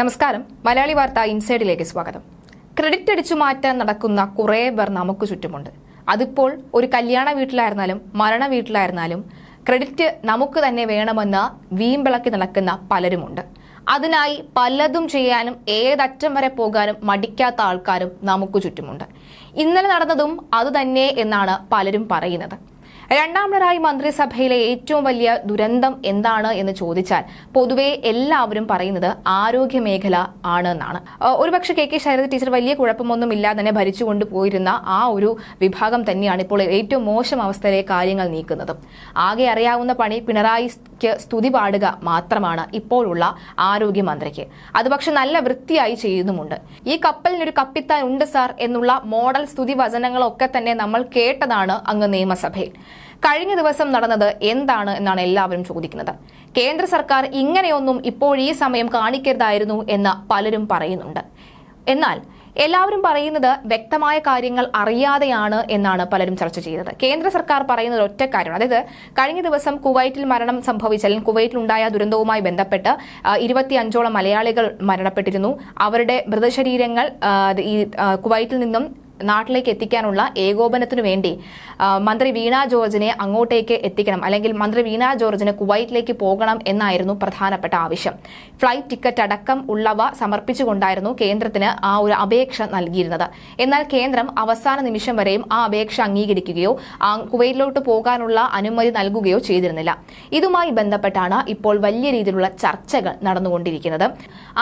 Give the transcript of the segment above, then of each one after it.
നമസ്കാരം. മലയാളി വാർത്ത ഇൻസൈഡിലേക്ക് സ്വാഗതം. ക്രെഡിറ്റ് അടിച്ചു മാറ്റാൻ നടക്കുന്ന കുറേ പേർ നമുക്ക് ചുറ്റുമുണ്ട്. അതിപ്പോൾ ഒരു കല്യാണ വീട്ടിലായിരുന്നാലും മരണ വീട്ടിലായിരുന്നാലും ക്രെഡിറ്റ് നമുക്ക് തന്നെ വേണമെന്ന് വീമ്പിളക്കി നടക്കുന്ന പലരുമുണ്ട്. അതിനായി പലതും ചെയ്യാനും ഏതറ്റം വരെ പോകാനും മടിക്കാത്ത ആൾക്കാരും നമുക്ക് ചുറ്റുമുണ്ട്. ഇന്നലെ നടന്നതും അതുതന്നെ എന്നാണ് പലരും പറയുന്നത്. രണ്ടാം പിണറായി മന്ത്രിസഭയിലെ ഏറ്റവും വലിയ ദുരന്തം എന്താണ് എന്ന് ചോദിച്ചാൽ പൊതുവെ എല്ലാവരും പറയുന്നത് ആരോഗ്യ മേഖല ആണ് എന്നാണ് ഏഹ് ഒരുപക്ഷെ കെ കെ ശൈലജ ടീച്ചർ വലിയ കുഴപ്പമൊന്നും ഇല്ലാതെ തന്നെ ഭരിച്ചുകൊണ്ട് പോയിരുന്ന ആ ഒരു വിഭാഗം തന്നെയാണ് ഇപ്പോൾ ഏറ്റവും മോശം അവസ്ഥയിലെ കാര്യങ്ങൾ നീക്കുന്നത്. ആകെ അറിയാവുന്ന പണി പിണറായിക്ക് സ്തുതി പാടുക മാത്രമാണ് ഇപ്പോഴുള്ള ആരോഗ്യമന്ത്രിക്ക്. അത് പക്ഷെ നല്ല വൃത്തിയായി ചെയ്യുന്നുമുണ്ട് ഈ കപ്പലിനൊരു കപ്പിത്താൻ ഉണ്ട് സാർ എന്നുള്ള മോഡൽ സ്തുതി വചനങ്ങളൊക്കെ തന്നെ നമ്മൾ കേട്ടതാണ് അങ്ങ് നിയമസഭയിൽ. കഴിഞ്ഞ ദിവസം നടന്നത് എന്താണ് എന്നാണ് എല്ലാവരും ചോദിക്കുന്നത്. കേന്ദ്ര സർക്കാർ ഇങ്ങനെയൊന്നും ഇപ്പോൾ ഈ സമയം കാണിക്കരുതായിരുന്നു എന്ന് പലരും പറയുന്നുണ്ട്. എന്നാൽ എല്ലാവരും പറയുന്നത് വ്യക്തമായ കാര്യങ്ങൾ അറിയാതെയാണ് എന്നാണ് പലരും ചർച്ച ചെയ്തത്. കേന്ദ്ര സർക്കാർ പറയുന്നത് ഒറ്റ കാര്യമാണ്. അതായത് കഴിഞ്ഞ ദിവസം കുവൈറ്റിൽ മരണം സംഭവിച്ച അല്ലെങ്കിൽ കുവൈറ്റിലുണ്ടായ ദുരന്തവുമായി ബന്ധപ്പെട്ട് ഇരുപത്തി അഞ്ചോളം മലയാളികൾ മരണപ്പെട്ടിരുന്നു. അവരുടെ മൃതശരീരങ്ങൾ ഈ കുവൈറ്റിൽ നിന്നും നാട്ടിലേക്ക് എത്തിക്കാനുള്ള ഏകോപനത്തിനു വേണ്ടി മന്ത്രി വീണ ജോർജിനെ അങ്ങോട്ടേക്ക് എത്തിക്കണം. അല്ലെങ്കിൽ മന്ത്രി വീണ ജോർജിന് കുവൈറ്റിലേക്ക് പോകണം എന്നായിരുന്നു പ്രധാനപ്പെട്ട ആവശ്യം. ഫ്ലൈറ്റ് ടിക്കറ്റ് അടക്കം ഉള്ളവ സമർപ്പിച്ചുകൊണ്ടായിരുന്നു കേന്ദ്രത്തിന് ആ ഒരു അപേക്ഷ നൽകിയിരുന്നത്. എന്നാൽ കേന്ദ്രം അവസാന നിമിഷം വരെയും ആ അപേക്ഷ അംഗീകരിക്കുകയോ കുവൈറ്റിലോട്ട് പോകാനുള്ള അനുമതി നൽകുകയോ ചെയ്തിരുന്നില്ല. ഇതുമായി ബന്ധപ്പെട്ടാണ് ഇപ്പോൾ വലിയ രീതിയിലുള്ള ചർച്ചകൾ നടന്നുകൊണ്ടിരിക്കുന്നത്.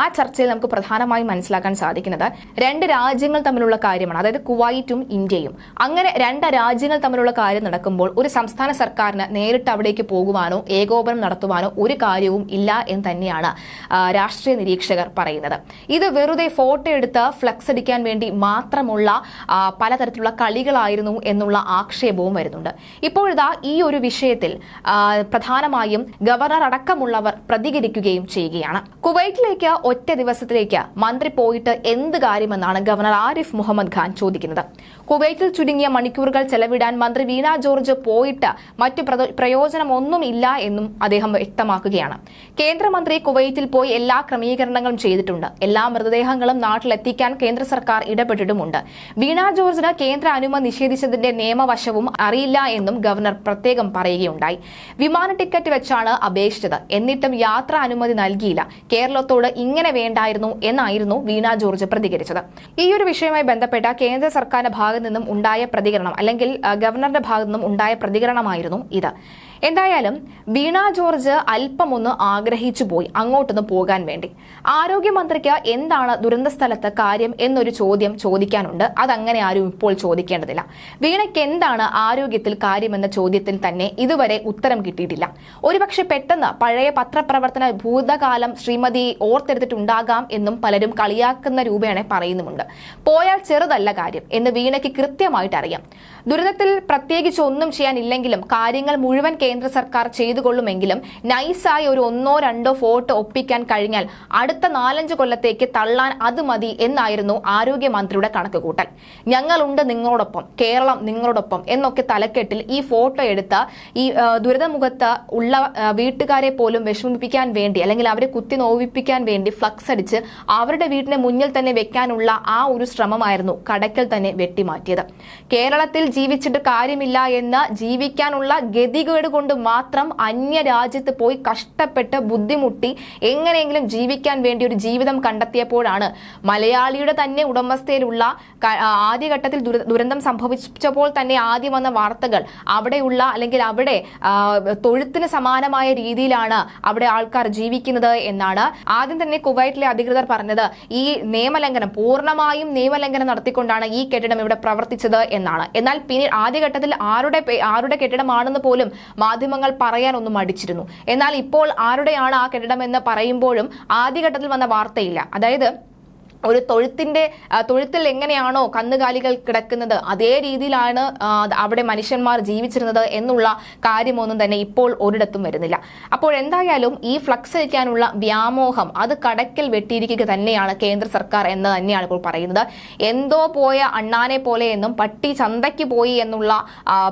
ആ ചർച്ചയിൽ നമുക്ക് പ്രധാനമായും മനസ്സിലാക്കാൻ സാധിക്കുന്നത് രണ്ട് രാജ്യങ്ങൾ തമ്മിലുള്ള കാര്യമാണ്. അതായത് കുവൈറ്റും ഇന്ത്യയും. അങ്ങനെ രണ്ട് രാജ്യങ്ങൾ തമ്മിലുള്ള കാര്യം നടക്കുമ്പോൾ ഒരു സംസ്ഥാന സർക്കാരിന് നേരിട്ട് അവിടേക്ക് പോകുവാനോ ഏകോപനം നടത്തുവാനോ ഒരു കാര്യവും ഇല്ല എന്ന് തന്നെയാണ് രാഷ്ട്രീയ നിരീക്ഷകർ പറയുന്നത്. ഇത് വെറുതെ ഫോട്ടോ എടുത്ത് ഫ്ലക്സ് അടിക്കാൻ വേണ്ടി മാത്രമുള്ള പലതരത്തിലുള്ള കളികളായിരുന്നു എന്നുള്ള ആക്ഷേപവും വരുന്നുണ്ട്. ഇപ്പോഴിതാ ഈ ഒരു വിഷയത്തിൽ പ്രധാനമായും ഗവർണർ അടക്കമുള്ളവർ പ്രതികരിക്കുകയും ചെയ്യുകയാണ്. കുവൈറ്റിലേക്ക് ഒറ്റ ദിവസത്തിലേക്ക് മന്ത്രി പോയിട്ട് എന്ത് കാര്യമെന്നാണ് ഗവർണർ ആരിഫ് മുഹമ്മദ് ഖാൻ ചോദിക്കുന്നത് കുവൈറ്റിൽ ചുരുങ്ങിയ മണിക്കൂറുകൾ ചെലവിടാൻ മന്ത്രി വീണ ജോർജ് പോയിട്ട് മറ്റു പ്രയോജനമൊന്നും ഇല്ല എന്നും അദ്ദേഹം വ്യക്തമാക്കുകയാണ്. കേന്ദ്രമന്ത്രി കുവൈറ്റിൽ പോയി എല്ലാ ക്രമീകരണങ്ങളും ചെയ്തിട്ടുണ്ട്. എല്ലാ മൃതദേഹങ്ങളും നാട്ടിലെത്തിക്കാൻ കേന്ദ്ര സർക്കാർ ഇടപെട്ടിട്ടുമുണ്ട്. വീണ ജോർജിന് കേന്ദ്ര അനുമതി നിഷേധിച്ചതിന്റെ നിയമവശവും അറിയില്ല എന്നും ഗവർണർ പ്രത്യേകം പറയുകയുണ്ടായി. വിമാന ടിക്കറ്റ് വെച്ചാണ് അപേക്ഷിച്ചത്. എന്നിട്ടും യാത്ര അനുമതി നൽകിയില്ല. കേരളത്തോട് ഇങ്ങനെ വേണ്ടായിരുന്നു എന്നായിരുന്നു വീണ ജോർജ് പ്രതികരിച്ചത്. ഈ ഒരു വിഷയവുമായി ബന്ധപ്പെട്ട കേന്ദ്ര സർക്കാരിന്റെ ഭാഗത്തു നിന്നും ഉണ്ടായ പ്രതികരണം അല്ലെങ്കിൽ ഗവർണറുടെ ഭാഗത്തു നിന്നും ഉണ്ടായ പ്രതികരണമായിരുന്നു ഇത്. എന്തായാലും വീണ ജോർജ് അല്പമൊന്ന് ആഗ്രഹിച്ചു പോയി അങ്ങോട്ടൊന്ന് പോകാൻ വേണ്ടി. ആരോഗ്യമന്ത്രിക്ക് എന്താണ് ദുരന്ത സ്ഥലത്ത് കാര്യം എന്നൊരു ചോദ്യം ചോദിക്കാനുണ്ട്. അതങ്ങനെ ആരും ഇപ്പോൾ ചോദിക്കേണ്ടതില്ല. വീണയ്ക്ക് എന്താണ് ആരോഗ്യത്തിൽ കാര്യമെന്ന ചോദ്യത്തിൽ തന്നെ ഇതുവരെ ഉത്തരം കിട്ടിയിട്ടില്ല. ഒരുപക്ഷെ പെട്ടെന്ന് പഴയ പത്രപ്രവർത്തന ഭൂതകാലം ശ്രീമതി ഓർത്തെടുത്തിട്ടുണ്ടാകാം എന്നും പലരും കളിയാക്കുന്ന രൂപയാണ് പറയുന്നുമുണ്ട്. പോയാൽ ചെറുതല്ല കാര്യം. എന്ന് വീണയ്ക്ക് കൃത്യമായിട്ട് അറിയാം ദുരിതത്തിൽ പ്രത്യേകിച്ച് ഒന്നും ചെയ്യാനില്ലെങ്കിലും കാര്യങ്ങൾ മുഴുവൻ കേന്ദ്ര സർക്കാർ ചെയ്തുകൊള്ളുമെങ്കിലും നൈസായി ഒരു ഒന്നോ രണ്ടോ ഫോട്ടോ ഒപ്പിക്കാൻ കഴിഞ്ഞാൽ അടുത്ത നാലഞ്ച് കൊല്ലത്തേക്ക് തള്ളാൻ അത് മതി എന്നായിരുന്നു ആരോഗ്യമന്ത്രിയുടെ കണക്കുകൂട്ടൽ. ഞങ്ങളുണ്ട് നിങ്ങളോടൊപ്പം കേരളം നിങ്ങളോടൊപ്പം എന്നൊക്കെ തലക്കെട്ടിൽ ഈ ഫോട്ടോ എടുത്ത ഈ ദുരിതമുഖത്ത് ഉള്ള വീട്ടുകാരെ പോലും വിഷമിപ്പിക്കാൻ വേണ്ടി അല്ലെങ്കിൽ അവരെ കുത്തി നോവിപ്പിക്കാൻ വേണ്ടി ഫ്ലക്സ് അടിച്ച് അവരുടെ വീടിന് മുന്നിൽ തന്നെ വെക്കാനുള്ള ആ ഒരു ശ്രമമായിരുന്നു കടക്കൽ തന്നെ വെട്ടിമാറ്റിയത്. കേരളത്തിൽ ജീവിച്ചിട്ട് കാര്യമില്ല എന്ന് ജീവിക്കാനുള്ള ഗതികേട് കൊണ്ട് മാത്രം അന്യ രാജ്യത്ത് പോയി കഷ്ടപ്പെട്ട് ബുദ്ധിമുട്ടി എങ്ങനെയെങ്കിലും ജീവിക്കാൻ വേണ്ടി ഒരു ജീവിതം കണ്ടെത്തിയപ്പോഴാണ് മലയാളിയുടെ തന്നെ ഉടമസ്ഥയിലുള്ള ആദ്യഘട്ടത്തിൽ ദുരന്തം സംഭവിച്ചപ്പോൾ തന്നെ ആദ്യം വന്ന വാർത്തകൾ അവിടെയുള്ള അല്ലെങ്കിൽ അവിടെ തൊഴുത്തിന് സമാനമായ രീതിയിലാണ് അവിടെ ആൾക്കാർ ജീവിക്കുന്നത് എന്നാണ് ആദ്യം തന്നെ കുവൈറ്റിലെ അധികൃതർ പറഞ്ഞത്. ഈ നിയമലംഘനം പൂർണമായും നിയമലംഘനം നടത്തിക്കൊണ്ടാണ് ഈ കെട്ടിടം ഇവിടെ പ്രവർത്തിച്ചത് എന്നാണ്. എന്നാൽ പിന്നീട് ആദ്യഘട്ടത്തിൽ ആരുടെ ആരുടെ കെട്ടിടമാണെന്ന് പോലും മാധ്യമങ്ങൾ പറയാനൊന്നും മടിച്ചിരുന്നു. എന്നാൽ ഇപ്പോൾ ആരുടെയാണ് ആ കെട്ടിടം എന്ന് പറയുമ്പോഴും ആദ്യഘട്ടത്തിൽ വന്ന വാർത്തയില്ല. അതായത് ഒരു തൊഴുത്തിന്റെ തൊഴുത്തിൽ എങ്ങനെയാണോ കന്നുകാലികൾ കിടക്കുന്നത് അതേ രീതിയിലാണ് അവിടെ മനുഷ്യന്മാർ ജീവിച്ചിരുന്നത് എന്നുള്ള കാര്യമൊന്നും തന്നെ ഇപ്പോൾ ഒരിടത്തും വരുന്നില്ല. അപ്പോൾ എന്തായാലും ഈ ഫ്ലക്സ് അയക്കാനുള്ള വ്യാമോഹം അത് കടക്കൽ വെട്ടിയിരിക്കുക തന്നെയാണ് കേന്ദ്ര സർക്കാർ എന്ന് തന്നെയാണ് ഇപ്പോൾ പറയുന്നത്. എന്തോ പോയ അണ്ണാനെ പോലെ എന്നും പട്ടി ചന്തയ്ക്ക് പോയി എന്നുള്ള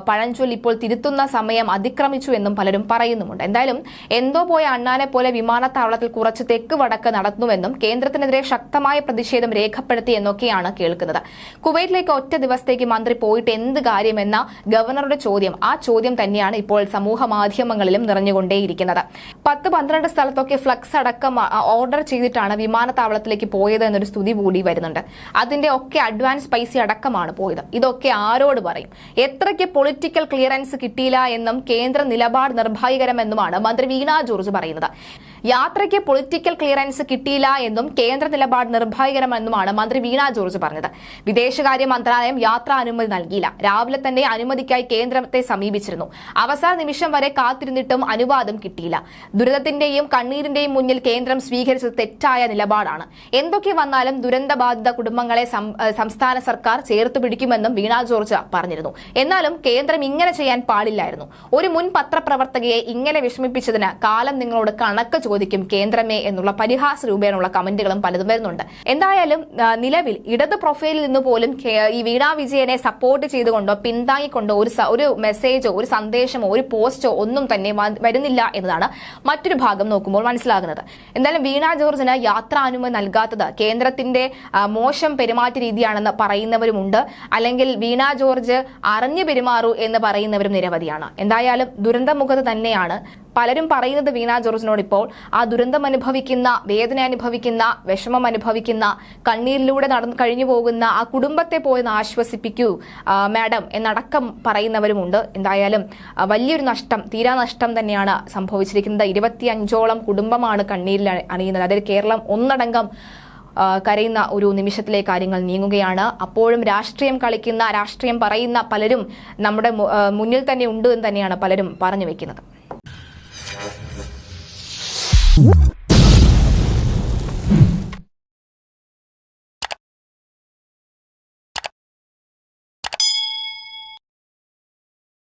പഴഞ്ചൊൽ ഇപ്പോൾ തിരുത്തുന്ന സമയം അതിക്രമിച്ചു എന്നും പലരും പറയുന്നുമുണ്ട്. എന്തായാലും എന്തോ പോയ അണ്ണാനെ പോലെ വിമാനത്താവളത്തിൽ കുറച്ച് തെക്ക് വടക്ക് നടന്നുവെന്നും കേന്ദ്രത്തിനെതിരെ ശക്തമായ പ്രതിഷേധം രേഖപ്പെടുത്തി എന്നൊക്കെയാണ് കേൾക്കുന്നത്. കുവൈറ്റിലേക്ക് ഒറ്റ ദിവസത്തേക്ക് മന്ത്രി പോയിട്ട് എന്ത് കാര്യമെന്ന ഗവർണറുടെ ചോദ്യം ആ ചോദ്യം തന്നെയാണ് ഇപ്പോൾ സമൂഹ മാധ്യമങ്ങളിലും നിറഞ്ഞുകൊണ്ടേയിരിക്കുന്നത്. പത്ത് പന്ത്രണ്ട് സ്ഥലത്തൊക്കെ ഫ്ലക്സ് അടക്കം ഓർഡർ ചെയ്തിട്ടാണ് വിമാനത്താവളത്തിലേക്ക് പോയത് എന്നൊരു സ്തുതി കൂടി വരുന്നുണ്ട്. അതിന്റെ ഒക്കെ അഡ്വാൻസ് പൈസ അടക്കമാണ് പോയത്. ഇതൊക്കെ ആരോട് പറയും? എത്രയ്ക്ക് പൊളിറ്റിക്കൽ ക്ലിയറൻസ് കിട്ടിയില്ല എന്നും കേന്ദ്ര നിലപാട് നിർഭാഗ്യകരമെന്നുമാണ് മന്ത്രി വീണ ജോർജ് പറയുന്നത്. യാത്രയ്ക്ക് പൊളിറ്റിക്കൽ ക്ലിയറൻസ് കിട്ടിയില്ല എന്നും കേന്ദ്ര നിലപാട് നിർഭാഗ്യകരമെന്നുമാണ് മന്ത്രി വീണ ജോർജ് പറഞ്ഞത്. വിദേശകാര്യ മന്ത്രാലയം യാത്രാ അനുമതി നൽകിയില്ല. രാവിലെ തന്നെ അനുമതിക്കായി കേന്ദ്രത്തെ സമീപിച്ചിരുന്നു. അവസാന നിമിഷം വരെ കാത്തിരുന്നിട്ടും അനുവാദം കിട്ടിയില്ല. ദുരിതത്തിന്റെയും കണ്ണീരിന്റെയും മുന്നിൽ കേന്ദ്രം സ്വീകരിച്ചത് തെറ്റായ നിലപാടാണ്. എന്തൊക്കെ വന്നാലും ദുരന്തബാധിത കുടുംബങ്ങളെ സംസ്ഥാന സർക്കാർ ചേർത്ത് പിടിക്കുമെന്നും വീണ ജോർജ് പറഞ്ഞിരുന്നു. എന്നാലും കേന്ദ്രം ഇങ്ങനെ ചെയ്യാൻ പാടില്ലായിരുന്നു. ഒരു മുൻ പത്രപ്രവർത്തകയെ ഇങ്ങനെ വിഷമിപ്പിച്ചതിന് കാലം നിങ്ങളോട് കണക്ക് ചോദിക്കും കേന്ദ്രമേ എന്നുള്ള പരിഹാസ രൂപേണുള്ള കമന്റുകളും പലതും വരുന്നുണ്ട്. എന്തായാലും നിലവിൽ ഇടത് പ്രൊഫൈലിൽ നിന്ന് പോലും ഈ വീണ വിജയനെ സപ്പോർട്ട് ചെയ്തുകൊണ്ടോ പിന്താങ്ങിക്കൊണ്ടോ ഒരു ഒരു മെസ്സേജോ ഒരു സന്ദേശമോ ഒരു പോസ്റ്റോ ഒന്നും തന്നെ വരുന്നില്ല എന്നതാണ് മറ്റൊരു ഭാഗം നോക്കുമ്പോൾ മനസ്സിലാകുന്നത്. എന്തായാലും വീണ ജോർജിന് യാത്രാനുമതി നൽകാത്തത് കേന്ദ്രത്തിന്റെ മോശം പെരുമാറ്റ രീതിയാണെന്ന് പറയുന്നവരുമുണ്ട്. അല്ലെങ്കിൽ വീണ ജോർജ് അറിഞ്ഞു പെരുമാറൂ എന്ന് പറയുന്നവരും നിരവധിയാണ്. എന്തായാലും ദുരന്തമുഖത്ത് തന്നെയാണ് പലരും പറയുന്നത് വീണ ജോർജിനോട് ഇപ്പോൾ ആ ദുരന്തം അനുഭവിക്കുന്ന വേദന അനുഭവിക്കുന്ന വിഷമം അനുഭവിക്കുന്ന കണ്ണീരിലൂടെ നടന്നു കഴിഞ്ഞു പോകുന്ന ആ കുടുംബത്തെ പോയി ഒന്ന് ആശ്വസിപ്പിക്കൂ മാഡം എന്നടക്കം പറയുന്നവരുമുണ്ട്. എന്തായാലും വലിയൊരു നഷ്ടം തീരാ നഷ്ടം തന്നെയാണ് സംഭവിച്ചിരിക്കുന്നത്. ഇരുപത്തി അഞ്ചോളം കുടുംബമാണ് കണ്ണീരിൽ അണി- അണിയുന്നത്. അതായത് കേരളം ഒന്നടങ്കം കരയുന്ന ഒരു നിമിഷത്തിലെ കാര്യങ്ങൾ നീങ്ങുകയാണ്. അപ്പോഴും രാഷ്ട്രീയം കളിക്കുന്ന രാഷ്ട്രീയം പറയുന്ന പലരും നമ്മുടെ മുന്നിൽ തന്നെ ഉണ്ട് എന്ന് തന്നെയാണ് പലരും പറഞ്ഞു വെക്കുന്നത്. Whoop!